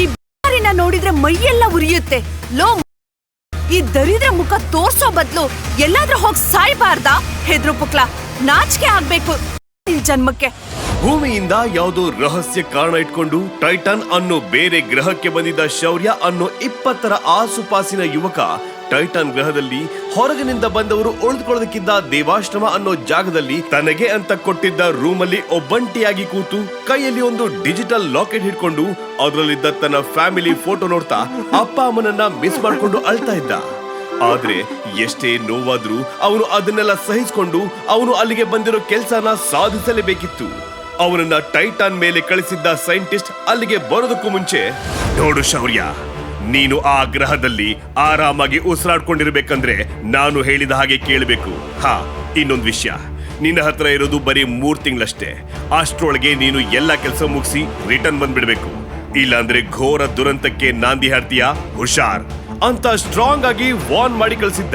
ಈ ಬಾರಿನ ನೋಡಿದ್ರೆ ಮೈಯೆಲ್ಲ ಉರಿಯುತ್ತೆ. ಲೋ, ಈ ದರಿದ್ರ ಮುಖ ತೋರ್ಸೋ ಬದ್ಲು ಎಲ್ಲಾದ್ರೂ ಹೋಗ್ ಸಾಯ್ಬಾರ್ದಾ? ಹೆದ್ರು ಪುಕ್ಲ, ನಾಚಿಕೆ ಆಗ್ಬೇಕು ನಿನ್ ಜನ್ಮಕ್ಕೆ. ಭೂಮಿಯಿಂದ ಯಾವುದೋ ರಹಸ್ಯ ಕಾರಣ ಇಟ್ಕೊಂಡು ಟೈಟನ್ ಅನ್ನೋ ಬೇರೆ ಗ್ರಹಕ್ಕೆ ಬಂದಿದ್ದ ಶೌರ್ಯ ಅನ್ನೋ ಇಪ್ಪತ್ತರ ಆಸುಪಾಸಿನ ಯುವಕ ಟೈಟನ್ ಗ್ರಹದಲ್ಲಿ ಹೊರಗಿನಿಂದ ಬಂದವರು ಉಳಿದುಕೊಳ್ಳೋದಕ್ಕಿದ್ದ ದೇವಾಶ್ರಮ ಅನ್ನೋ ಜಾಗದಲ್ಲಿ ತನಗೆ ಅಂತ ಕೊಟ್ಟಿದ್ದ ರೂಮಲ್ಲಿ ಒಬ್ಬಂಟಿಯಾಗಿ ಕೂತು ಕೈಯಲ್ಲಿ ಒಂದು ಡಿಜಿಟಲ್ ಲಾಕೆಟ್ ಹಿಡ್ಕೊಂಡು ಅದರಲ್ಲಿದ್ದ ತನ್ನ ಫ್ಯಾಮಿಲಿ ಫೋಟೋ ನೋಡ್ತಾ ಅಪ್ಪ ಅಮ್ಮನನ್ನ ಮಿಸ್ ಮಾಡ್ಕೊಂಡು ಅಳ್ತಾ ಇದ್ದ. ಆದ್ರೆ ಎಷ್ಟೇ ನೋವಾದ್ರೂ ಅವನು ಅದನ್ನೆಲ್ಲ ಸಹಿಸಿಕೊಂಡು ಅವನು ಅಲ್ಲಿಗೆ ಬಂದಿರೋ ಕೆಲಸನ ಸಾಧಿಸಲೇಬೇಕಿತ್ತು. ಅವನನ್ನ ಟೈಟಾನ್ ಮೇಲೆ ಕಳಿಸಿದ್ದ ಸೈಂಟಿಸ್ಟ್ ಅಲ್ಲಿಗೆ ಬರೋದಕ್ಕೂ ಮುಂಚೆ, ನೋಡು ಶೌರ್ಯ ನೀನು ಆ ಗ್ರಹದಲ್ಲಿ ಆರಾಮಾಗಿ ಉಸಿರಾಡ್ಕೊಂಡಿರ್ಬೇಕಂದ್ರೆ ನಾನು ಹೇಳಿದ ಹಾಗೆ ಕೇಳಬೇಕು. ಹಾ, ಇನ್ನೊಂದು ವಿಷಯ. ನಿನ್ನ ಹತ್ರ ಇರೋದು ಬರೀ ಮೂರ್ ತಿಂಗಳಷ್ಟೇ. ಅಷ್ಟ್ರೊಳಗೆ ನೀನು ಎಲ್ಲ ಕೆಲಸ ಮುಗಿಸಿ ರಿಟರ್ನ್ ಬಂದ್ಬಿಡ್ಬೇಕು. ಇಲ್ಲಾಂದ್ರೆ ಘೋರ ದುರಂತಕ್ಕೆ ನಾಂದಿ ಹಾಡ್ತೀಯ? ಹುಷಾರ್. ಅಂತ ಸ್ಟ್ರಾಂಗ್ ಆಗಿ ವಾರ್ನ್ ಮಾಡಿ ಕಳಿಸಿದ್ದ.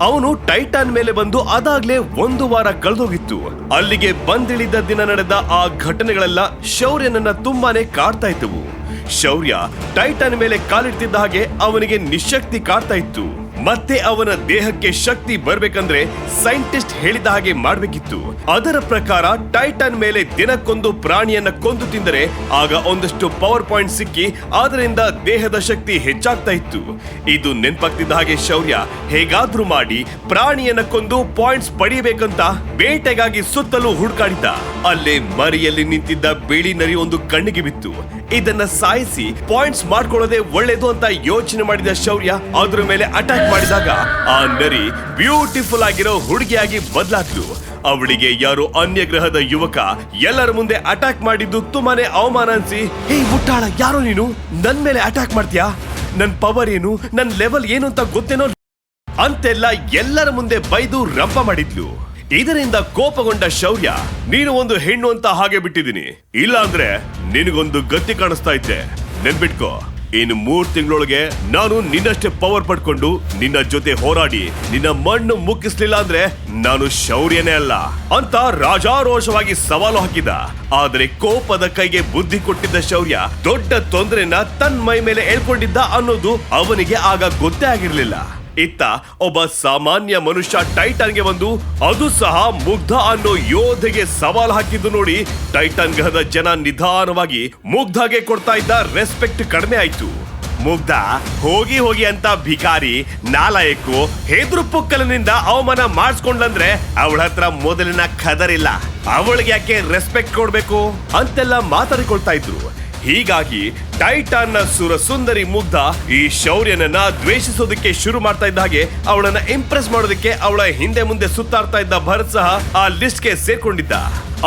ಅವನು ಟೈಟಾನ್ ಮೇಲೆ ಬಂದು ಅದಾಗ್ಲೇ ಒಂದು ವಾರ ಕಳೆದೋಗಿತ್ತು. ಅಲ್ಲಿಗೆ ಬಂದಿಳಿದ ದಿನ ನಡೆದ ಆ ಘಟನೆಗಳೆಲ್ಲ ಶೌರ್ಯನನ್ನ ತುಂಬಾನೇ ಕಾಡ್ತಾ ಇದ್ದವು. ಶೌರ್ಯ ಟೈಟನ್ ಮೇಲೆ ಕಾಲಿಡ್ತಿದ್ದ ಹಾಗೆ ಅವನಿಗೆ ನಿಶಕ್ತಿ ಕಾಡ್ತಾ ಇತ್ತು. ಮತ್ತೆ ಅವನ ದೇಹಕ್ಕೆ ಶಕ್ತಿ ಬರ್ಬೇಕಂದ್ರೆ ಸೈಂಟಿಸ್ಟ್ ಹೇಳಿದ ಹಾಗೆ ಮಾಡ್ಬೇಕಿತ್ತು. ಅದರ ಪ್ರಕಾರ ಟೈಟನ್ ಮೇಲೆ ದಿನಕ್ಕೊಂದು ಪ್ರಾಣಿಯನ್ನ ಕೊಂದು ತಿಂದರೆ ಆಗ ಒಂದಷ್ಟು ಪವರ್ ಪಾಯಿಂಟ್ ಸಿಕ್ಕಿ ಅದರಿಂದ ದೇಹದ ಶಕ್ತಿ ಹೆಚ್ಚಾಗ್ತಾ ಇತ್ತು. ಇದು ನೆನ್ಪಾಗ್ತಿದ್ದ ಹಾಗೆ ಶೌರ್ಯ, ಹೇಗಾದ್ರೂ ಮಾಡಿ ಪ್ರಾಣಿಯನ್ನ ಕೊಂದು ಪಾಯಿಂಟ್ಸ್ ಪಡಿಬೇಕಂತ ಬೇಟೆಗಾಗಿ ಸುತ್ತಲೂ ಹುಡುಕಾಡಿದ್ದ. ಅಲ್ಲೇ ಮರಿಯಲ್ಲಿ ನಿಂತಿದ್ದ ಬಿಳಿ ನರಿ ಒಂದು ಕಣ್ಣಿಗೆ ಬಿತ್ತು. ಇದನ್ನ ಸಾಯಿಸಿ ಪಾಯಿಂಟ್ಸ್ ಮಾಡ್ಕೊಳ್ಳೋದೇ ಒಳ್ಳೇದು ಅಂತ ಯೋಚನೆ ಮಾಡಿದ ಶೌರ್ಯ ಅದ್ರ ಮೇಲೆ ಅಟ್ಯಾಕ್ ಮಾಡಿದಾಗ ಆ ನರಿ ಬ್ಯೂಟಿಫುಲ್ ಆಗಿರೋ ಹುಡುಗಿಯಾಗಿ ಬದಲಾದ್ಲು ಅವಳಿಗೆ ಯಾರು ಅನ್ಯ ಗ್ರಹದ ಯುವಕ ಎಲ್ಲರ ಮುಂದೆ ಅಟ್ಯಾಕ್ ಮಾಡಿದ್ದು ತುಂಬಾನೇ ಅವಮಾನ ಅನ್ಸಿ. ಹೇ, ಮುಟ್ಟಾಳ, ಯಾರು ನೀನು? ನನ್ ಮೇಲೆ ಅಟ್ಯಾಕ್ ಮಾಡ್ತೀಯಾ? ನನ್ ಪವರ್ ಏನು? ನನ್ ಲೆವೆಲ್ ಏನು ಅಂತ ಗೊತ್ತೇನೋ? ಅಂತೆಲ್ಲ ಎಲ್ಲರ ಮುಂದೆ ಬೈದು ರಂಪ ಮಾಡಿದ್ಲು. ಇದರಿಂದ ಕೋಪಗೊಂಡ ಶೌರ್ಯ, ನೀನು ಒಂದು ಹೆಣ್ಣು ಅಂತ ಹಾಗೆ ಬಿಟ್ಟಿದ್ದೀನಿ. ಇಲ್ಲ ಅಂದ್ರೆ ನಿನಗೊಂದು ಗತಿ ಕಾಣಿಸ್ತಾ ಇದ್ದೆ. ನೆನ್ಬಿಟ್ಕೋ ಇನ್ನು ಮೂರ್ ತಿಂಗಳೊಳಗೆ ನಾನು ನಿನ್ನಷ್ಟೇ ಪವರ್ ಪಡ್ಕೊಂಡು ನಿನ್ನ ಜೊತೆ ಹೋರಾಡಿ ನಿನ್ನ ಮಣ್ಣು ಮುಕ್ಕಿಸ್ಲಿಲ್ಲ ಅಂದ್ರೆ ನಾನು ಶೌರ್ಯನೇ ಅಲ್ಲ ಅಂತ ರಾಜಾರೋಷವಾಗಿ ಸವಾಲು ಹಾಕಿದ. ಆದ್ರೆ ಕೋಪದ ಕೈಗೆ ಬುದ್ಧಿ ಕೊಟ್ಟಿದ್ದ ಶೌರ್ಯ ದೊಡ್ಡ ತೊಂದರೆನ ತನ್ನ ಮೈ ಮೇಲೆ ಎಳ್ಕೊಂಡಿದ್ದ ಅನ್ನೋದು ಅವನಿಗೆ ಆಗ ಗೊತ್ತೇ ಆಗಿರ್ಲಿಲ್ಲ. ಇತ್ತ ಒಬ್ಬ ಸಾಮಾನ್ಯ ಮನುಷ್ಯ ಟೈಟನ್ಗೆ ಬಂದು ಅದು ಸಹ ಮುಗ್ಧ ಅನ್ನೋ ಯೋಧೆಗೆ ಸವಾಲ್ ಹಾಕಿದ್ದು ನೋಡಿ ಟೈಟನ್ ಗ್ರಹದ ಜನ ನಿಧಾನವಾಗಿ ಮುಗ್ಧಗೆ ಕೊಡ್ತಾ ಇದ್ದ ರೆಸ್ಪೆಕ್ಟ್ ಕಡಿಮೆ ಆಯ್ತು. ಮುಗ್ಧ ಹೋಗಿ ಹೋಗಿ ಅಂತ ಭಿಕಾರಿ ನಾಲಾಯಕ್ಕು ಹೆದ್ರು ಪುಕ್ಕಲಿನಿಂದ ಅವಮಾನ ಮಾಡಿಸ್ಕೊಂಡ್ಲಂದ್ರೆ ಅವಳ ಹತ್ರ ಮೊದಲಿನ ಖದರಿಲ್ಲ ಅವಳಿಗೆ ಯಾಕೆ ರೆಸ್ಪೆಕ್ಟ್ ಕೊಡ್ಬೇಕು ಅಂತೆಲ್ಲ ಮಾತಾಡಿಕೊಳ್ತಾ ಇದ್ರು. ಹೀಗಾಗಿ ಟೈಟಾನ್ನ ಸುರ ಸುಂದರಿ ಮುಗ್ಧ ಈ ಶೌರ್ಯನನ್ನ ದ್ವೇಷಿಸೋದಕ್ಕೆ ಶುರು ಮಾಡ್ತಾ ಇದ್ದ ಹಾಗೆ ಅವಳನ್ನ ಇಂಪ್ರೆಸ್ ಮಾಡೋದಕ್ಕೆ ಅವಳ ಹಿಂದೆ ಮುಂದೆ ಸುತ್ತಾಡ್ತಾ ಇದ್ದ ಭರತ್ ಸಹ ಆ ಲಿಸ್ಟ್ಗೆ ಸೇರ್ಕೊಂಡಿದ್ದ.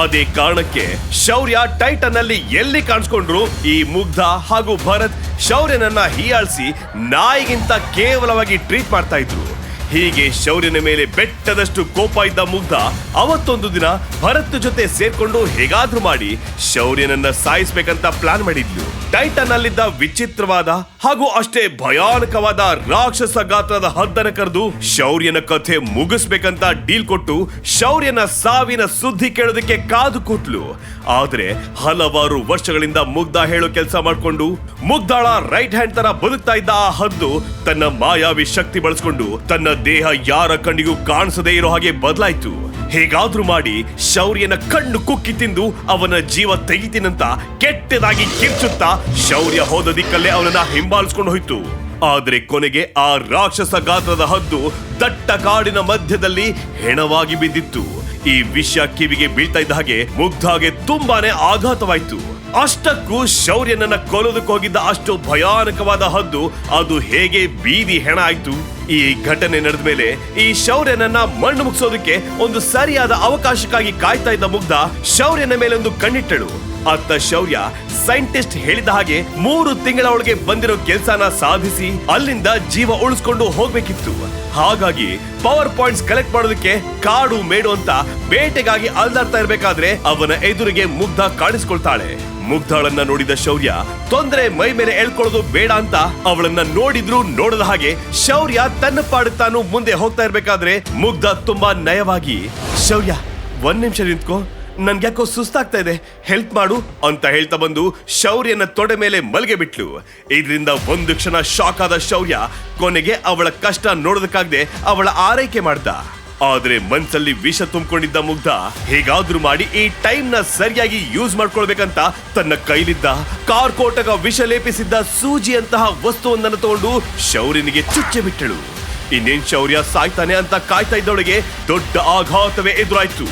ಅದೇ ಕಾರಣಕ್ಕೆ ಶೌರ್ಯ ಟೈಟನ್ ಅಲ್ಲಿ ಎಲ್ಲಿ ಕಾಣಿಸ್ಕೊಂಡ್ರು ಈ ಮುಗ್ಧ ಹಾಗೂ ಭರತ್ ಶೌರ್ಯನನ್ನ ಹೀಯಾಳಿಸಿ ನಾಯಿಗಿಂತ ಕೇವಲವಾಗಿ ಟ್ರೀಟ್ ಮಾಡ್ತಾ ಇದ್ರು. ಹೀಗೆ ಶೌರ್ಯನ ಮೇಲೆ ಬೆಟ್ಟದಷ್ಟು ಕೋಪ ಇದ್ದ ಮುಗ್ಧ ಅವತ್ತೊಂದು ದಿನ ಭರತ್ ಜೊತೆ ಸೇರ್ಕೊಂಡು ಹೇಗಾದ್ರೂ ಮಾಡಿ ಶೌರ್ಯನನ್ನ ಸಾಯಿಸ್ಬೇಕಂತ ಪ್ಲಾನ್ ಮಾಡಿದ್ಲು. ಟೈಟನ್ ಅಲ್ಲಿದ್ದ ವಿಚಿತ್ರವಾದ ಹಾಗೂ ಅಷ್ಟೇ ಭಯಾನಕವಾದ ರಾಕ್ಷಸ ಗಾತ್ರದ ಹದ್ದನ ಕರೆದು ಶೌರ್ಯನ ಕಥೆ ಮುಗಿಸ್ಬೇಕಂತ ಡೀಲ್ ಕೊಟ್ಟು ಶೌರ್ಯನ ಸಾವಿನ ಸುದ್ದಿ ಕೇಳೋದಕ್ಕೆ ಕಾದು ಕೂತ್ಲು. ಆದ್ರೆ ಹಲವಾರು ವರ್ಷಗಳಿಂದ ಮುಗ್ಧ ಹೇಳೋ ಕೆಲಸ ಮಾಡಿಕೊಂಡು ಮುಗ್ಧಾಳ ರೈಟ್ ಹ್ಯಾಂಡ್ ತರ ಬದುಕ್ತಾ ಇದ್ದ ಆ ಹದ್ದು ತನ್ನ ಮಾಯಾವಿ ಶಕ್ತಿ ಬಳಸ್ಕೊಂಡು ತನ್ನ ದೇಹ ಯಾರ ಕಣ್ಣಿಗೂ ಕಾಣಿಸದೇ ಇರೋ ಹಾಗೆ ಬದಲಾಯ್ತು. ಹೇಗಾದ್ರೂ ಮಾಡಿ ಶೌರ್ಯನ ಕಣ್ಣು ಕುಕ್ಕಿ ತಿಂದು ಅವನ ಜೀವ ತೆಗಿತೀನಂತ ಕೆಟ್ಟದಾಗಿ ಕಿರ್ಚುತ್ತಾ ಶೌರ್ಯ ಹೋದ ದಿಕ್ಕಲ್ಲೇ ಅವನನ್ನ ಹಿಂಬಾಲಿಸ್ಕೊಂಡು ಹೋಯ್ತು. ಆದ್ರೆ ಕೊನೆಗೆ ಆ ರಾಕ್ಷಸ ಗಾತ್ರದ ಹದ್ದು ದಟ್ಟ ಕಾಡಿನ ಮಧ್ಯದಲ್ಲಿ ಹೆಣವಾಗಿ ಬಿದ್ದಿತ್ತು. ಈ ವಿಷಯ ಕಿವಿಗೆ ಬೀಳ್ತಾ ಇದ್ದ ಹಾಗೆ ಮುಗ್ಧಾಗೆ ತುಂಬಾನೇ ಆಘಾತವಾಯ್ತು. ಅಷ್ಟಕ್ಕೂ ಶೌರ್ಯನನ್ನ ಕೊಲ್ಲೋದಕ್ಕೆ ಹೋಗಿದ್ದ ಅಷ್ಟು ಭಯಾನಕವಾದ ಹದ್ದು, ಅದು ಹೇಗೆ ಬೀದಿ ಹೆಣ ಆಯ್ತು? ಈ ಘಟನೆ ನಡೆದ ಮೇಲೆ ಈ ಶೌರ್ಯನನ್ನ ಮಣ್ಣು ಮುಗಿಸೋದಕ್ಕೆ ಒಂದು ಸರಿಯಾದ ಅವಕಾಶಕ್ಕಾಗಿ ಕಾಯ್ತಾ ಇದ್ದ ಮುಗ್ಧ ಶೌರ್ಯನ ಮೇಲೆ ಒಂದು ಕಣ್ಣಿಟ್ಟಳು. ಅತ್ತ ಶೌರ್ಯ ಸೈಂಟಿಸ್ಟ್ ಹೇಳಿದ ಹಾಗೆ ಮೂರು ತಿಂಗಳ ಒಳಗೆ ಬಂದಿರೋ ಕೆಲಸನ ಸಾಧಿಸಿ ಅಲ್ಲಿಂದ ಜೀವ ಉಳಿಸ್ಕೊಂಡು ಹೋಗ್ಬೇಕಿತ್ತು. ಹಾಗಾಗಿ ಪವರ್ ಪಾಯಿಂಟ್ಸ್ ಕಲೆಕ್ಟ್ ಮಾಡೋದಕ್ಕೆ ಕಾಡು ಮೇಡು ಅಂತ ಬೇಟೆಗಾಗಿ ಅಲ್ದಾಡ್ತಾ ಇರ್ಬೇಕಾದ್ರೆ ಅವನ ಎದುರಿಗೆ ಮುಗ್ಧ ಕಾಣಿಸ್ಕೊಳ್ತಾಳೆ. ಮುಗ್ಧಾಳನ್ನ ನೋಡಿದ ಶೌರ್ಯ, ತೊಂದರೆ ಮೈ ಮೇಲೆ ಎಳ್ಕೊಳ್ಳೋದು ಬೇಡ ಅಂತ ಅವಳನ್ನ ನೋಡಿದ್ರು ನೋಡದ ಹಾಗೆ ಶೌರ್ಯ ತನ್ನ ಪಾಡು ತಾನು ಮುಂದೆ ಹೋಗ್ತಾ ಇರ್ಬೇಕಾದ್ರೆ ಮುಗ್ಧ ತುಂಬಾ ನಯವಾಗಿ, ಶೌರ್ಯ, ಒಂದ್ ನಿಮಿಷ ನಿಂತ್ಕೋ ನನ್ಗ್ಯಾಕೋ ಸುಸ್ತಾಗ್ತಾ ಇದೆ, ಹೆಲ್ಪ್ ಮಾಡು ಅಂತ ಹೇಳ್ತಾ ಬಂದು ಶೌರ್ಯನ ತೊಡೆ ಮೇಲೆ ಮಲಗೆ ಬಿಟ್ಲು. ಇದರಿಂದ ಒಂದು ಕ್ಷಣ ಶಾಕ್ ಆದ ಶೌರ್ಯ ಕೊನೆಗೆ ಅವಳ ಕಷ್ಟ ನೋಡೋದಕ್ಕಾಗದೆ ಅವಳ ಆರೈಕೆ ಮಾಡ್ದ. ಆದ್ರೆ ಮನ್ಸಲ್ಲಿ ವಿಷ ತುಂಬಿಕೊಂಡಿದ್ದ ಮುಗ್ಧ. ಹೇಗಾದ್ರೂ ಮಾಡಿ ಈ ಟೈಮ್ನ ಸರಿಯಾಗಿ ಯೂಸ್ ಮಾಡ್ಕೊಳ್ಬೇಕಂತ ತನ್ನ ಕೈಲಿದ್ದ ಕಾರ್ಕೋಟಕ ವಿಷ ಲೇಪಿಸಿದ್ದ ಸೂಜಿಯಂತಹ ವಸ್ತುವೊಂದನ್ನು ತಗೊಂಡು ಶೌರ್ಯನಿಗೆ ಚುಚ್ಚೆ ಬಿಟ್ಟಳು. ಇನ್ನೇನ್ ಶೌರ್ಯ ಸಾಯ್ತಾನೆ ಅಂತ ಕಾಯ್ತಾ ಇದ್ದೊಳಗೆ ದೊಡ್ಡ ಆಘಾತವೇ ಎದುರಾಯ್ತು.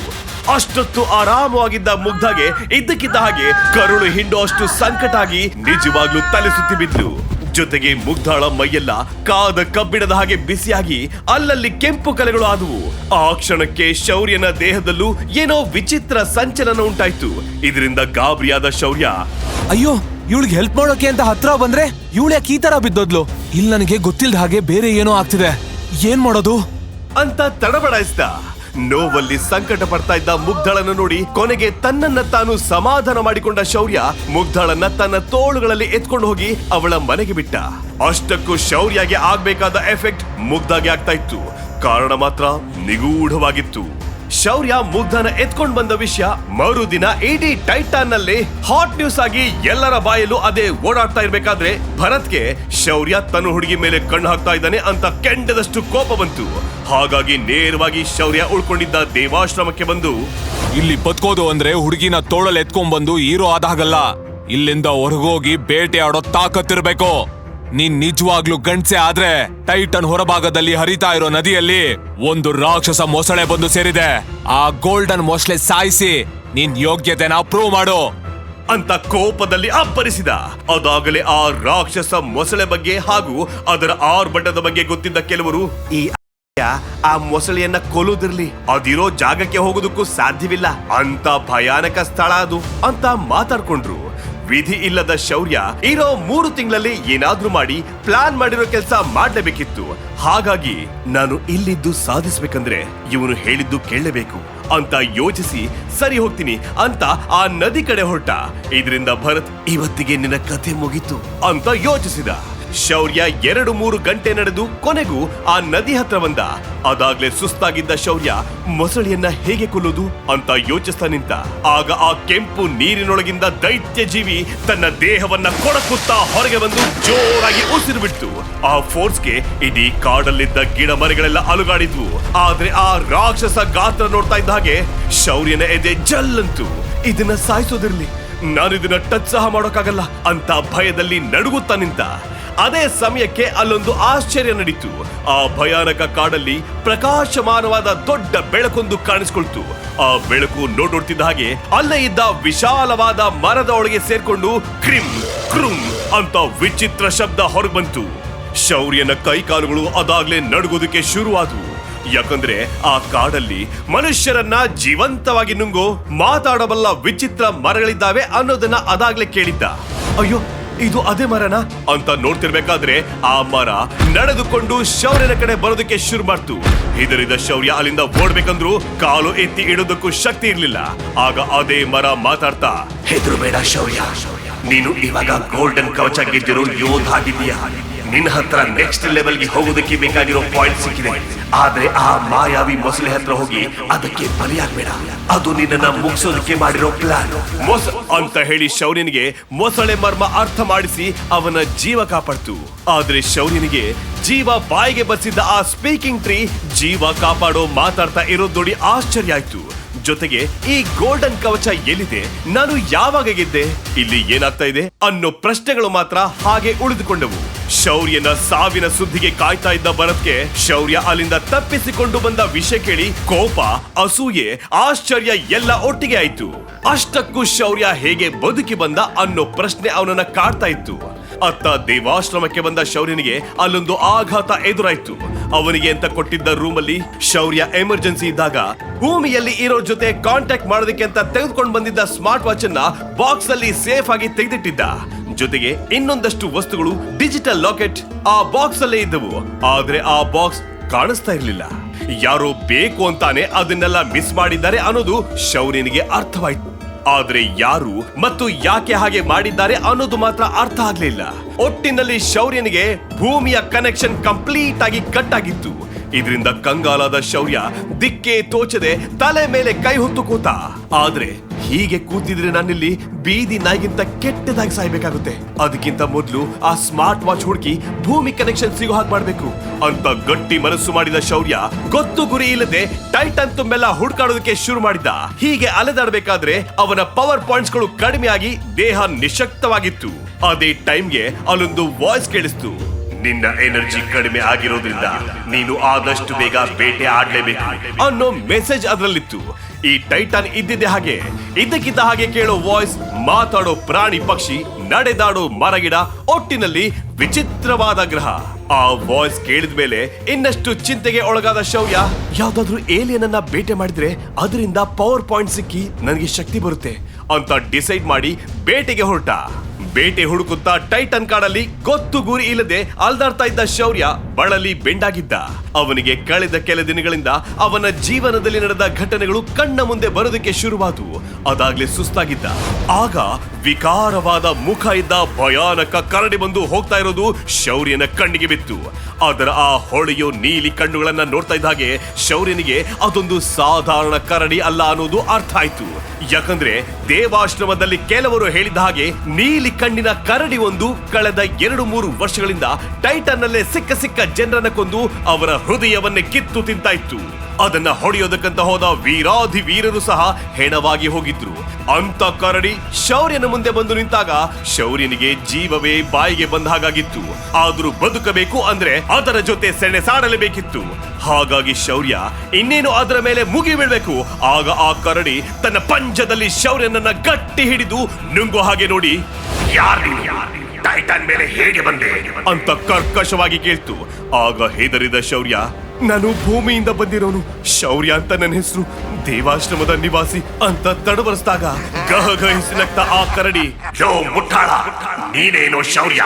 ಅಷ್ಟೊತ್ತು ಆರಾಮವಾಗಿದ್ದ ಮುಗ್ಧಗೆ ಇದ್ದಕ್ಕಿದ್ದ ಹಾಗೆ ಕರುಳು ಹಿಂಡೋ ಅಷ್ಟು ಸಂಕಟ ಆಗಿ ನಿಜವಾಗ್ಲೂ ತಲೆ ಸುತ್ತಿ ಬಿದ್ಲು. ಜೊತೆಗೆ ಮುಗ್ಧಾಳ ಮೈಯೆಲ್ಲ ಕಾದ ಕಬ್ಬಿಣದ ಹಾಗೆ ಬಿಸಿಯಾಗಿ ಅಲ್ಲಲ್ಲಿ ಕೆಂಪು ಕಲೆಗಳು ಆದವು. ಆ ಕ್ಷಣಕ್ಕೆ ಶೌರ್ಯನ ದೇಹದಲ್ಲೂ ಏನೋ ವಿಚಿತ್ರ ಸಂಚಲನ ಉಂಟಾಯ್ತು. ಇದರಿಂದ ಗಾಬರಿಯಾದ ಶೌರ್ಯ ಅಯ್ಯೋ ಇವಳಿಗೆ ಹೆಲ್ಪ್ ಮಾಡೋಕೆ ಅಂತ ಹತ್ರ ಬಂದ್ರೆ ಇವಳೆ ಈ ತರ ಬಿದ್ದೋದ್ಲು? ಇಲ್ಲಿ ನನಗೆ ಗೊತ್ತಿಲ್ಲದ ಹಾಗೆ ಬೇರೆ ಏನೋ ಆಗ್ತಿದೆ. ಏನ್ ಮಾಡೋದು? ಅಂತ ತಡಬಡಾಯಿಸಿದ. ನೋವಲ್ಲಿ ಸಂಕಟ ಪಡ್ತಾ ಇದ್ದ ಮುಗ್ಧಳನ್ನು ನೋಡಿ ಕೊನೆಗೆ ತನ್ನನ್ನ ತಾನು ಸಮಾಧಾನ ಮಾಡಿಕೊಂಡ ಶೌರ್ಯ ಮುಗ್ಧಳನ್ನ ತನ್ನ ತೋಳುಗಳಲ್ಲಿ ಎತ್ಕೊಂಡು ಹೋಗಿ ಅವಳ ಮನೆಗೆ ಬಿಟ್ಟ. ಅಷ್ಟಕ್ಕೂ ಶೌರ್ಯಗೆ ಆಗ್ಬೇಕಾದ ಎಫೆಕ್ಟ್ ಮುಗ್ಧಾಗೆ ಆಗ್ತಾ ಇತ್ತು. ಕಾರಣ ಮಾತ್ರ ನಿಗೂಢವಾಗಿತ್ತು. ಶೌರ್ಯ ಮುಗ್ಧನ ಎತ್ಕೊಂಡ್ ಬಂದ ವಿಷಯ ಮರುದಿನ ಇಡೀ ಟೈಟಾನ್ನಲ್ಲಿ ಹಾಟ್ ನ್ಯೂಸ್ ಆಗಿ ಎಲ್ಲರ ಬಾಯಲ್ಲೂ ಅದೇ ಓಡಾಡ್ತಾ ಇರ್ಬೇಕಾದ್ರೆ ಭರತ್ಗೆ ಶೌರ್ಯ ತನ್ನ ಹುಡುಗಿ ಮೇಲೆ ಕಣ್ಣು ಹಾಕ್ತಾ ಇದ್ದಾನೆ ಅಂತ ಕೆಂಡದಷ್ಟು ಕೋಪ ಬಂತು. ಹಾಗಾಗಿ ನೇರವಾಗಿ ಶೌರ್ಯ ಉಳ್ಕೊಂಡಿದ್ದ ದೇವಾಶ್ರಮಕ್ಕೆ ಬಂದು, ಇಲ್ಲಿ ಬದುಕೋದು ಅಂದ್ರೆ ಹುಡುಗಿನ ತೋಳಲ್ಲಿ ಎತ್ಕೊಂಡ್ಬಂದು ಹೀರೋ ಆದಾಗಲ್ಲ ಇಲ್ಲಿಂದ ಹೊರಗೋಗಿ ಬೇಟೆ ಆಡೋ ತಾಕತ್ತಿರ್ಬೇಕು ನೀನ್ ನಿಜವಾಗ್ಲೂ ಗಂಡ್ಸೆ ಆದ್ರೆ ಟೈಟನ್ ಹೊರಭಾಗದಲ್ಲಿ ಹರಿತಾ ಇರೋ ನದಿಯಲ್ಲಿ ಒಂದು ರಾಕ್ಷಸ ಮೊಸಳೆ ಬಂದು ಸೇರಿದೆ. ಆ ಗೋಲ್ಡನ್ ಮೊಸಳೆ ಸಾಯಿಸಿ ನಿನ್ ಯೋಗ್ಯತೆನ ಅಪ್ರೂವ್ ಮಾಡು. ಅಂತ ಕೋಪದಲ್ಲಿ ಅಬ್ಬರಿಸಿದ ಅದಾಗಲೇ ಆ ರಾಕ್ಷಸ ಮೊಸಳೆ ಬಗ್ಗೆ ಹಾಗೂ ಅದರ ಆರ್ಭಟದ ಬಗ್ಗೆ ಗೊತ್ತಿದ್ದ ಕೆಲವರು, ಈ ಆ ಮೊಸಳೆಯನ್ನ ಕೊಲ್ಲುದಿರ್ಲಿ ಅದಿರೋ ಜಾಗಕ್ಕೆ ಹೋಗೋದಕ್ಕೂ ಸಾಧ್ಯವಿಲ್ಲ. ಅಂತ ಭಯಾನಕ ಸ್ಥಳ ಅದು. ಅಂತ ಮಾತಾಡ್ಕೊಂಡ್ರು. ವಿಧಿ ಇಲ್ಲದ ಶೌರ್ಯ ಇರೋ ಮೂರು ತಿಂಗಳಲ್ಲಿ ಏನಾದ್ರೂ ಮಾಡಿ ಪ್ಲಾನ್ ಮಾಡಿರೋ ಕೆಲಸ ಮಾಡಲೇಬೇಕಿತ್ತು. ಹಾಗಾಗಿ ನಾನು ಇಲ್ಲಿದ್ದು ಸಾಧಿಸ್ಬೇಕಂದ್ರೆ ಇವನು ಹೇಳಿದ್ದು ಕೇಳಲೇಬೇಕು ಅಂತ ಯೋಚಿಸಿ ಸರಿ ಹೋಗ್ತೀನಿ ಅಂತ ಆ ನದಿ ಕಡೆ ಹೊರಟ. ಇದರಿಂದ ಭರತ್ ಇವತ್ತಿಗೆ ನಿನ್ನ ಕಥೆ ಮುಗೀತು ಅಂತ ಯೋಚಿಸಿದ. ಶೌರ್ಯ ಎರಡು ಮೂರು ಗಂಟೆ ನಡೆದು ಕೊನೆಗೂ ಆ ನದಿ ಹತ್ರ ಬಂದ. ಅದಾಗ್ಲೇ ಸುಸ್ತಾಗಿದ್ದ ಶೌರ್ಯ ಮೊಸಳೆಯನ್ನ ಹೇಗೆ ಕೊಲ್ಲುದು ಅಂತ ಯೋಚಿಸ್ತಾ ನಿಂತ. ಆಗ ಆ ಕೆಂಪು ನೀರಿನೊಳಗಿಂದ ದೈತ್ಯ ಜೀವಿ ತನ್ನ ದೇಹವನ್ನ ಕೊಡಕುತ್ತಾ ಹೊರಗೆ ಬಂದು ಜೋರಾಗಿ ಉಸಿರು ಆ ಫೋರ್ಸ್ಗೆ ಇಡೀ ಕಾಡಲ್ಲಿದ್ದ ಗಿಡ ಮರಗಳೆಲ್ಲ ಅಲುಗಾಡಿದ್ವು. ಆದ್ರೆ ಆ ರಾಕ್ಷಸ ಗಾತ್ರ ನೋಡ್ತಾ ಇದ್ದ ಹಾಗೆ ಶೌರ್ಯನ ಎದೆ ಜಲ್ಲಂತು. ಇದನ್ನ ಸಾಯಿಸೋದಿರ್ಲಿ ನಾನು ಇದನ್ನ ಟಚ್ ಸಹ ಮಾಡೋಕ್ಕಾಗಲ್ಲ ಅಂತ ಭಯದಲ್ಲಿ ನಡುಗುತ್ತಾ ನಿಂತ. ಅದೇ ಸಮಯಕ್ಕೆ ಅಲ್ಲೊಂದು ಆಶ್ಚರ್ಯ ನಡೀತು. ಆ ಭಯಾನಕ ಕಾಡಲ್ಲಿ ಪ್ರಕಾಶಮಾನವಾದ ದೊಡ್ಡ ಬೆಳಕೊಂದು ಕಾಣಿಸ್ಕೊಳ್ತು. ಆ ಬೆಳಕು ನೋಡೋಡ್ತಿದ್ದ ಹಾಗೆ ಅಲ್ಲೇ ಇದ್ದ ವಿಶಾಲವಾದ ಮರದ ಒಳಗೆ ಸೇರ್ಕೊಂಡು ಕ್ರಿಮ್ ಕ್ರುಂ ಅಂತ ವಿಚಿತ್ರ ಶಬ್ದ ಹೊರಬಂತು ಶೌರ್ಯನ ಕೈಕಾಲುಗಳು ಅದಾಗ್ಲೇ ನಡುಗೋದಕ್ಕೆ ಶುರುವಾದವು. ಯಾಕಂದ್ರೆ ಆ ಕಾಡಲ್ಲಿ ಮನುಷ್ಯರನ್ನ ಜೀವಂತವಾಗಿ ನುಂಗೋ ಮಾತಾಡಬಲ್ಲ ವಿಚಿತ್ರ ಮರಗಳಿದ್ದಾವೆ ಅನ್ನೋದನ್ನ ಅದಾಗ್ಲೇ ಕೇಳಿದ್ದ. ಅಯ್ಯೋ ಇದು ಅದೇ ಮರನ? ಅಂತ ನೋಡ್ತಿರ್ಬೇಕಾದ್ರೆ ಆ ಮರ ನಡೆದುಕೊಂಡು ಶೌರ್ಯನ ಕಡೆ ಬರೋದಕ್ಕೆ ಶುರು ಮಾಡ್ತು. ಇದರಿಂದ ಶೌರ್ಯ ಅಲ್ಲಿಂದ ಓಡ್ಬೇಕಂದ್ರು ಕಾಲು ಎತ್ತಿ ಇಡೋದಕ್ಕೂ ಶಕ್ತಿ ಇರ್ಲಿಲ್ಲ. ಆಗ ಅದೇ ಮರ ಮಾತಾಡ್ತಾ ಹೆದ್ರು ಬೇಡ ಶೌರ್ಯ. ನೀನು ಇವಾಗ ಗೋಲ್ಡನ್ ಕವಚ ಗೆದ್ದಿರೋ ಯೋಧ ಆಗಿದೀಯಾ ನಿನ್ನ ಹತ್ರ ನೆಕ್ಸ್ಟ್ ಲೆವೆಲ್ಗೆ ಹೋಗೋದಕ್ಕೆ ಬೇಕಾಗಿರೋ ಪಾಯಿಂಟ್ ಸಿಕ್ಕಿದೆ. ಆದ್ರೆ ಆ ಮಾಯಾವಿ ಮೊಸಳೆ ಹತ್ರ ಹೋಗಿ ಅದಕ್ಕೆ ಬಲಿಯಾಗಬೇಡ. ಅದು ನಿನ್ನನ್ನ ಮುಗಿಸೋದಕ್ಕೆ ಮಾಡಿರೋ ಪ್ಲಾನ್ ಮೊಸ ಅಂತ ಹೇಳಿ ಶೌರ್ಯನಿಗೆ ಮೊಸಳೆ ಮರ್ಮ ಅರ್ಥ ಮಾಡಿಸಿ ಅವನ ಜೀವ ಕಾಪಾಡ್ತು. ಆದ್ರೆ ಶೌರ್ಯನಿಗೆ ಜೀವ ಬಾಯಿಗೆ ಬಸಿದ್ದ ಆ ಸ್ಪೀಕಿಂಗ್ ಟ್ರೀ ಜೀವ ಕಾಪಾಡೋ ಮಾತಾಡ್ತಾ ಇರೋದ್ ನೋಡಿ ಆಶ್ಚರ್ಯ ಆಯ್ತು. ಜೊತೆಗೆ ಈ ಗೋಲ್ಡನ್ ಕವಚ ಎಲ್ಲಿದೆ ನಾನು ಯಾವಾಗ ಗೆದ್ದೆ? ಇಲ್ಲಿ ಏನಾಗ್ತಾ ಇದೆ? ಅನ್ನೋ ಪ್ರಶ್ನೆಗಳು ಮಾತ್ರ ಹಾಗೆ ಉಳಿದುಕೊಂಡವು. ಶೌರ್ಯನ ಸಾವಿನ ಸುದ್ದಿಗೆ ಕಾಯ್ತಾ ಇದ್ದ ಭರತ್ಗೆ ಶೌರ್ಯ ಅಲ್ಲಿಂದ ತಪ್ಪಿಸಿಕೊಂಡು ಬಂದ ವಿಷಯ ಕೇಳಿ ಕೋಪ, ಅಸೂಯೆ, ಆಶ್ಚರ್ಯ ಎಲ್ಲ ಒಟ್ಟಿಗೆ ಆಯ್ತು. ಅಷ್ಟಕ್ಕೂ ಶೌರ್ಯ ಹೇಗೆ ಬದುಕಿ ಬಂದ ಅನ್ನೋ ಪ್ರಶ್ನೆ ಅವನನ್ನ ಕಾಡ್ತಾ ಇತ್ತು. ಅತ್ತ ದೇವಾಶ್ರಮಕ್ಕೆ ಬಂದ ಶೌರ್ಯನಿಗೆ ಅಲ್ಲೊಂದು ಆಘಾತ ಎದುರಾಯ್ತು. ಅವನಿಗೆ ಅಂತ ಕೊಟ್ಟಿದ್ದ ರೂಮಲ್ಲಿ ಶೌರ್ಯ ಎಮರ್ಜೆನ್ಸಿ ಇದ್ದಾಗ ಭೂಮಿಯಲ್ಲಿ ಇರೋ ಜೊತೆ ಕಾಂಟ್ಯಾಕ್ಟ್ ಮಾಡೋದಕ್ಕೆ ಅಂತ ತೆಗೆದುಕೊಂಡು ಬಂದಿದ್ದ ಸ್ಮಾರ್ಟ್ ವಾಚ್ ಅನ್ನ ಬಾಕ್ಸ್ ಅಲ್ಲಿ ಸೇಫ್ ಆಗಿ ತೆಗೆದಿಟ್ಟಿದ್ದ. ಜೊತೆಗೆ ಇನ್ನೊಂದಷ್ಟು ವಸ್ತುಗಳು ಡಿಜಿಟಲ್ ಲಾಕೆಟ್ ಆ ಬಾಕ್ಸ್ ಅಲ್ಲೇ ಇದ್ದವು. ಆದ್ರೆ ಆ ಬಾಕ್ಸ್ ಕಾಣಿಸ್ತಾ ಇರ್ಲಿಲ್ಲ. ಯಾರೋ ಬೇಕು ಅಂತಾನೆ ಅದನ್ನೆಲ್ಲ ಮಿಸ್ ಮಾಡಿದ್ದಾರೆ ಅನ್ನೋದು ಶೌರ್ಯನಿಗೆ ಅರ್ಥವಾಯ್ತು. ಆದ್ರೆ ಯಾರು ಮತ್ತು ಯಾಕೆ ಹಾಗೆ ಮಾಡಿದ್ದಾರೆ ಅನ್ನೋದು ಮಾತ್ರ ಅರ್ಥ ಆಗ್ಲಿಲ್ಲ. ಒಟ್ಟಿನಲ್ಲಿ ಶೌರ್ಯನಿಗೆ ಭೂಮಿಯ ಕನೆಕ್ಷನ್ ಕಂಪ್ಲೀಟ್ ಆಗಿ ಕಟ್ ಆಗಿತ್ತು. ಇದರಿಂದ ಕಂಗಾಲಾದ ಶೌರ್ಯ ದಿಕ್ಕೆ ತೋಚದೆ ತಲೆ ಮೇಲೆ ಕೈ ಹೊತ್ತು ಕೂತ. ಆದ್ರೆ ಹೀಗೆ ಕೂತಿದ್ರೆ ನನ್ನಲ್ಲಿ ಬೀದಿ ನಾಯಿಗಿಂತ ಕೆಟ್ಟದಾಗಿ ಸಾಯ್ಬೇಕಾಗುತ್ತೆ. ಅದಕ್ಕಿಂತ ಮೊದಲು ಆ ಸ್ಮಾರ್ಟ್ ವಾಚ್ ಹುಡುಕಿ ಭೂಮಿ ಕನೆಕ್ಷನ್ ಸಿಗೋ ಹಾಗೆ ಮಾಡ್ಬೇಕು. ಅಂತ ಗಟ್ಟಿ ಮನಸ್ಸು ಮಾಡಿದ ಶೌರ್ಯ ಗೊತ್ತು ಗುರಿ ಇಲ್ಲದೆ ಟೈಟನ್ ತುಂಬೆಲ್ಲ ಹುಡ್ಕಾಡೋದಕ್ಕೆ ಶುರು ಮಾಡಿದ್ದ. ಹೀಗೆ ಅಲೆದಾಡಬೇಕಾದ್ರೆ ಅವನ ಪವರ್ ಪಾಯಿಂಟ್ಸ್ಗಳು ಕಡಿಮೆ ಆಗಿ ದೇಹ ನಿಶಕ್ತವಾಗಿತ್ತು. ಅದೇ ಟೈಮ್ಗೆ ಅಲ್ಲೊಂದು ವಾಯ್ಸ್ ಕೇಳಿಸ್ತು. ನಿನ್ನ ಎನರ್ಜಿ ಕಡಿಮೆ ಆಗಿರೋದ್ರಿಂದ ನೀನು ಆದಷ್ಟು ಬೇಗ ಬೇಟೆ ಆಡ್ಲೇಬೇಕು ಅನ್ನೋ ಮೆಸೇಜ್ ಅದರಲ್ಲಿತ್ತು. ಈ ಟೈಟನ್ ಇದ್ದಿದ್ದೆ ಹಾಗೆ. ಇದ್ದಕ್ಕಿದ್ದ ಹಾಗೆ ಕೇಳೋ ವಾಯ್ಸ್, ಮಾತಾಡೋ ಪ್ರಾಣಿ ಪಕ್ಷಿ, ನಡೆದಾಡೋ ಮರಗಿಡ, ಒಟ್ಟಿನಲ್ಲಿ ವಿಚಿತ್ರವಾದ ಗ್ರಹ. ಆ ವಾಯ್ಸ್ ಕೇಳಿದ ಮೇಲೆ ಇನ್ನಷ್ಟು ಚಿಂತೆಗೆ ಒಳಗಾದ ಶೌರ್ಯ. ಯಾವ್ದಾದ್ರೂ ಏಲಿಯನ್ ಅನ್ನ ಬೇಟೆ ಮಾಡಿದ್ರೆ ಅದರಿಂದ ಪವರ್ ಪಾಯಿಂಟ್ ಸಿಕ್ಕಿ ನನಗೆ ಶಕ್ತಿ ಬರುತ್ತೆ ಅಂತ ಡಿಸೈಡ್ ಮಾಡಿ ಬೇಟೆಗೆ ಹೊರಟ. ಬೇಟೆ ಹುಡುಕುತ್ತಾ ಟೈಟನ್ ಕಾಡಲ್ಲಿ ಗೊತ್ತು ಗುರಿ ಇಲ್ಲದೆ ಅಲ್ದಾಡ್ತಾ ಇದ್ದ ಶೌರ್ಯ ಬಳಲಿ ಬೆಂಡಾಗಿದ್ದ. ಅವನಿಗೆ ಕಳೆದ ಕೆಲ ದಿನಗಳಿಂದ ಅವನ ಜೀವನದಲ್ಲಿ ನಡೆದ ಘಟನೆಗಳು ಕಣ್ಣ ಮುಂದೆ ಬರೋದಕ್ಕೆ ಶುರುವಾದವು. ಅದಾಗ್ಲೇ ಸುಸ್ತಾಗಿದ್ದ. ಆಗ ವಿಕಾರವಾದ ಮುಖ ಇದ್ದ ಭಯಾನಕ ಕರಡಿ ಬಂದು ಹೋಗ್ತಾ ಇರೋದು ಶೌರ್ಯನ ಕಣ್ಣಿಗೆ ಬಿತ್ತು. ಅದರ ಆ ಹೊಳೆಯೋ ನೀಲಿ ಕಣ್ಣುಗಳನ್ನ ನೋಡ್ತಾ ಇದ್ದ ಹಾಗೆ ಶೌರ್ಯನಿಗೆ ಅದೊಂದು ಸಾಧಾರಣ ಕರಡಿ ಅಲ್ಲ ಅನ್ನೋದು ಅರ್ಥ ಆಯ್ತು. ಯಾಕಂದ್ರೆ ದೇವಾಶ್ರಮದಲ್ಲಿ ಕೆಲವರು ಹೇಳಿದ ಹಾಗೆ ನೀಲಿ ಕಣ್ಣಿನ ಕರಡಿ ಒಂದು ಕಳೆದ ಎರಡು ಮೂರು ವರ್ಷಗಳಿಂದ ಟೈಟನ್ ನಲ್ಲೇ ಸಿಕ್ಕ ಸಿಕ್ಕ ಜನರನ್ನ ಕೊಂದು ಅವರ ಹೃದಯವನ್ನೇ ಕಿತ್ತು ತಿಂತಾ ಇತ್ತು ಅದನ್ನ ಹೊಡೆಯೋದಕ್ಕಂತ ಹೋದ ವೀರಾಧಿ ವೀರರು ಸಹ ಹೆಣವಾಗಿ ಹೋಗಿದ್ರು. ಅಂತ ಕರಡಿ ಶೌರ್ಯನ ಮುಂದೆ ಬಂದು ನಿಂತಾಗ ಶೌರ್ಯನಿಗೆ ಜೀವವೇ ಬಾಯಿಗೆ ಬಂದ ಹಾಗಾಗಿತ್ತು. ಆದ್ರೂ ಬದುಕಬೇಕು ಅಂದ್ರೆ ಅದರ ಜೊತೆ ಸೆಣೆ ಸೆಣೆಸಾಡಲೇಬೇಕಿತ್ತು ಹಾಗಾಗಿ ಶೌರ್ಯ ಇನ್ನೇನು ಅದರ ಮೇಲೆ ಮುಗಿ ಬೀಳ್ಬೇಕು? ಆಗ ಆ ಕರಡಿ ತನ್ನ ಪಂಜದಲ್ಲಿ ಶೌರ್ಯನನ್ನ ಗಟ್ಟಿ ಹಿಡಿದು ನುಂಗೋ ಹಾಗೆ ನೋಡಿ. ಯಾರು ಟೈಟನ್ ಮೇಲೆ ಹೇಗೆ ಬಂದೆ? ಅಂತ ಕರ್ಕಶವಾಗಿ ಕೇಳ್ತು. ಆಗ ಹೆದರಿದ ಶೌರ್ಯ ನಾನು ಭೂಮಿಯಿಂದ ಬಂದಿರೋನು. ಶೌರ್ಯ ಅಂತ ನನ್ನ ಹೆಸರು ದೇವಾಶ್ರಮದ ನಿವಾಸಿ ಅಂತ ತಡವರಿಸಿದಾಗ ಗಹ ಗಹಿಸಿನಕ್ತ ಆ ಕರಡಿ. ಮುಟ್ಟಾಳ. ನೀನೇನೋ ಶೌರ್ಯ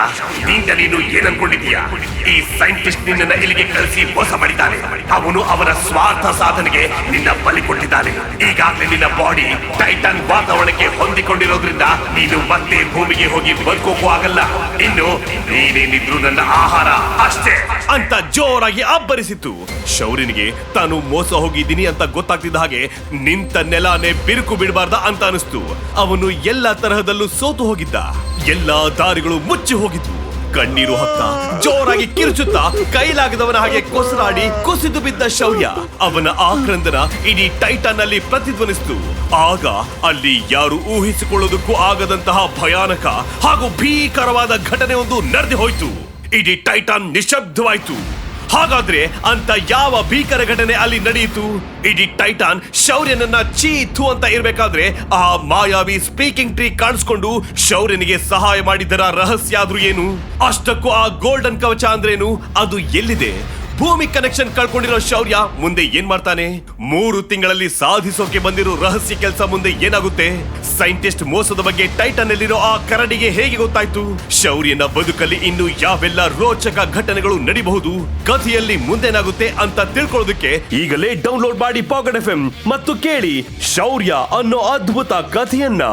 ನಿಂದ ನೀನು ಏನನ್ಕೊಂಡಿದೀಯ ಈ ಸೈಂಟಿಸ್ಟ್ ನಿನ್ನನ್ನ ಇಲ್ಲಿಗೆ ಕಳಿಸಿ ಮೋಸ ಮಾಡಿದ್ದಾನೆ. ಅವನು ಅವನ ಸ್ವಾರ್ಥ ಸಾಧನೆಗೆ ನಿನ್ನ ಬಲಿ ಕೊಟ್ಟಿದ್ದಾನೆ. ಈಗಾಗಲೇ ನಿನ್ನ ಬಾಡಿ ಟೈಟನ್ ವಾತಾವರಣಕ್ಕೆ ಹೊಂದಿಕೊಂಡಿರೋದ್ರಿಂದ ನೀನು ಮತ್ತೆ ಭೂಮಿಗೆ ಹೋಗಿ ಬದುಕೋಕು ಆಗಲ್ಲ. ಇನ್ನು ನೀನೇನಿದ್ರು ನನ್ನ ಆಹಾರ ಅಷ್ಟೇ ಅಂತ ಜೋರಾಗಿ ಅಬ್ಬರಿಸಿತು. ಶೌರ್ಯನಿಗೆ, ತಾನು ಮೋಸ ಹೋಗಿದ್ದೀನಿ ಅಂತ ಗೊತ್ತಾಗ್ತಿದ್ದ ಹಾಗೆ ನಿಂತ ನೆಲಾನೇ ಬಿರುಕು ಬಿಡಬಾರ್ದ ಅಂತ ಅನಿಸ್ತು. ಅವನು ಎಲ್ಲಾ ತರಹದಲ್ಲೂ ಸೋತು ಹೋಗಿದ್ದ. ಎಲ್ಲಾ ದಾರಿಗಳು ಮುಚ್ಚಿ ಹೋಗಿದ್ವು. ಕಣ್ಣೀರು ಹತ್ತ, ಜೋರಾಗಿ ಕಿರುಚುತ್ತಾ, ಕೈಲಾಗದವನ ಹಾಗೆ ಕೊಸರಾಡಿ ಕುಸಿದು ಬಿದ್ದ ಶೌರ್ಯ. ಅವನ ಆಕ್ರಂದನ ಇಡೀ ಟೈಟನ್ ಅಲ್ಲಿ ಪ್ರತಿಧ್ವನಿಸಿತು. ಆಗ ಅಲ್ಲಿ ಯಾರು ಊಹಿಸಿಕೊಳ್ಳೋದಕ್ಕೂ ಆಗದಂತಹ ಭಯಾನಕ ಹಾಗೂ ಭೀಕರವಾದ ಘಟನೆ ಒಂದು ನಡೆದು ಹೋಯ್ತು. ಇಡೀ ಟೈಟಾನ್ ನಿಶಬ್ದವಾಯ್ತು ಹಾಗಾದ್ರೆ ಅಂತ ಯಾವ ಭೀಕರ ಘಟನೆ ಅಲ್ಲಿ ನಡೆಯಿತು? ಇಡೀ ಟೈಟಾನ್ ಶೌರ್ಯನನ್ನ ಚೀತು ಅಂತ ಇರಬೇಕಾದ್ರೆ ಆ ಮಾಯಾವಿ ಸ್ಪೀಕಿಂಗ್ ಟ್ರೀ ಕಾಣಿಸ್ಕೊಂಡು ಶೌರ್ಯನಿಗೆ ಸಹಾಯ ಮಾಡಿದರ ರಹಸ್ಯ ಆದ್ರೂ ಏನು? ಅಷ್ಟಕ್ಕೂ ಆ ಗೋಲ್ಡನ್ ಕವಚ ಅಂದ್ರೇನು? ಅದು ಎಲ್ಲಿದೆ? ಭೂಮಿ ಕನೆಕ್ಷನ್ ಕಳ್ಕೊಂಡಿರೋ ಶೌರ್ಯ ಮುಂದೆ ಏನ್ ಮಾಡ್ತಾನೆ? ಮೂರು ತಿಂಗಳಲ್ಲಿ ಸಾಧಿಸೋಕೆ ಬಂದಿರೋ ರಹಸ್ಯ ಕೆಲಸ ಮುಂದೆ ಏನಾಗುತ್ತೆ? ಸೈಂಟಿಸ್ಟ್ ಮೋಸದ ಬಗ್ಗೆ ಟೈಟನ್ ಅಲ್ಲಿರೋ ಆ ಕರಡಿಗೆ ಹೇಗೆ ಗೊತ್ತಾಯ್ತು? ಶೌರ್ಯನ ಬದುಕಲ್ಲಿ ಇನ್ನು ಯಾವೆಲ್ಲ ರೋಚಕ ಘಟನೆಗಳು ನಡಿಬಹುದು? ಕಥೆಯಲ್ಲಿ ಮುಂದೇನಾಗುತ್ತೆ ಅಂತ ತಿಳ್ಕೊಳ್ಳೋದಕ್ಕೆ ಈಗಲೇ ಡೌನ್ಲೋಡ್ ಮಾಡಿ ಪಾಕೆಟ್ ಎಫ್ ಮತ್ತು ಕೇಳಿ ಶೌರ್ಯ ಅನ್ನೋ ಅದ್ಭುತ ಕಥೆಯನ್ನ.